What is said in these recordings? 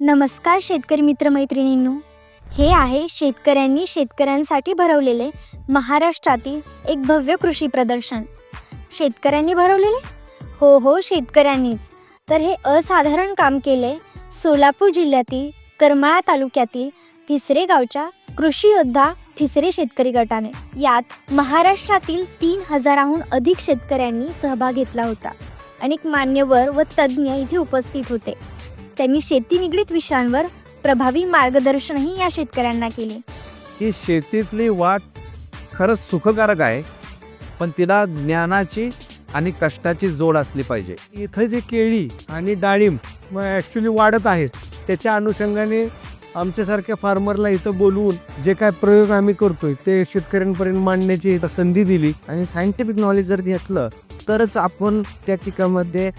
नमस्कार शेतकरी मित्रमैत्रिणींनो हे आहे शेतकऱ्यांनी शेतकऱ्यांसाठी भरवलेले महाराष्ट्रातील एक भव्य कृषी प्रदर्शन. शेतकऱ्यांनी भरवलेले? हो हो शेतकऱ्यांनीच. तर हे असाधारण काम केले सोलापूर जिल्ह्यातील करमाळा तालुक्यातील ठिसरे गावच्या कृषी योद्धा ठिसरे शेतकरी गटाने. यात महाराष्ट्रातील तीन हजाराहून अधिक शेतकऱ्यांनी सहभाग घेतला होता. अनेक मान्यवर व तज्ज्ञ इथे उपस्थित होते. त्यांनी शेती निगडीत विषयांवर प्रभावी मार्गदर्शनही या शेतकऱ्यांना केले. ही शेतीतली वाट खरंच सुखकारक आहे पण तिला ज्ञानाची आणि कष्टाची जोड असली पाहिजे. इथं जे केळी आणि डाळिंब ॲक्च्युली वाढत आहेत त्याच्या अनुषंगाने आमच्यासारख्या फार्मरला इथं बोलवून जे काय प्रयोग आम्ही करतोय ते शेतकऱ्यांपर्यंत मांडण्याची संधी दिली. आणि सायंटिफिक नॉलेज जर घेतलं तरच आपण त्या पिकामध्ये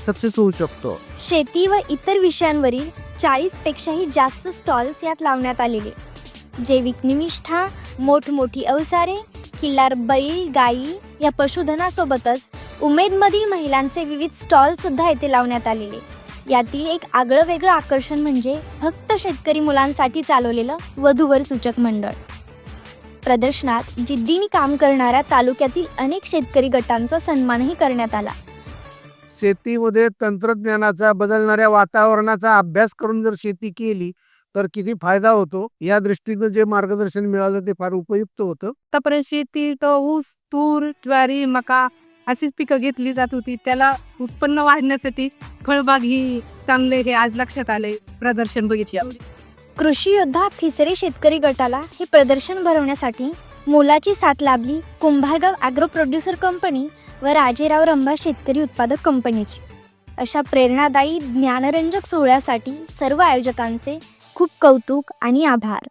सक्सेस होऊ शकतो. शेती व इतर विषयांवरील चाळीसपेक्षाही जास्त स्टॉल्स यात लावण्यात आलेले. जैविक निविष्ठा मोठमोठी अवसारे किल्लार बैल गाई या पशुधनासोबतच उमेदमधील महिलांचे विविध स्टॉल सुद्धा येथे लावण्यात आलेले. यातील एक आगळं वेगळं आकर्षण म्हणजे फक्त शेतकरी मुलांसाठी चालवलेलं वधूवर सूचक मंडळ. प्रदर्शनात जिद्दीने काम करणाऱ्या तालुक्यातील अनेक शेतकरी गटांचा सन्मानही करण्यात आला. शेतीमध्ये तंत्रज्ञानाचा बदलणाऱ्या वातावरणाचा अभ्यास करून जर शेती केली तर किती फायदा होतो? या दृष्टीनं जे मार्गदर्शन मिळालं ते फार उपयुक्त होतं. आतापर्यंत शेती तर ऊस तूर ज्वारी मका अशीच पिकं घेतली जात होती. त्याला उत्पन्न वाढण्यासाठी फळबाग ही चांगले हे आज लक्षात आले प्रदर्शन बघितल्यावर कृषी योद्धा फिसरे शेतकरी गटाला हे प्रदर्शन भरवण्यासाठी मोलाची साथ लाभली कुंभारगाव ॲग्रो प्रोड्युसर कंपनी व राजेराव रंभा शेतकरी उत्पादक कंपनीची अशा प्रेरणादायी ज्ञानरंजक सोहळ्यासाठी सर्व आयोजकांचे खूप कौतुक आणि आभार.